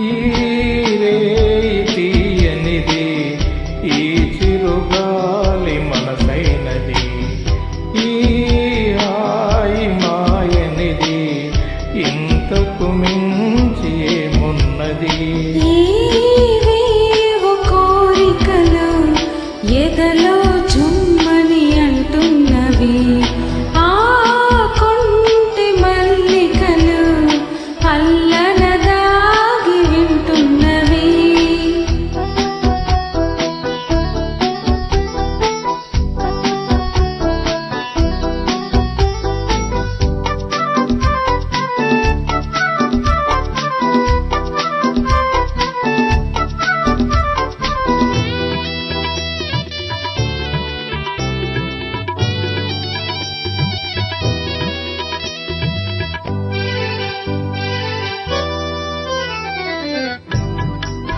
ಈ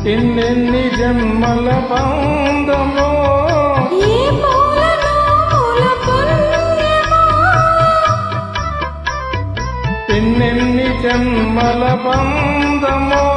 ఎన్నెన్ని జన్మల బంధమో. ఎన్నెన్ని జన్మల బంధమో.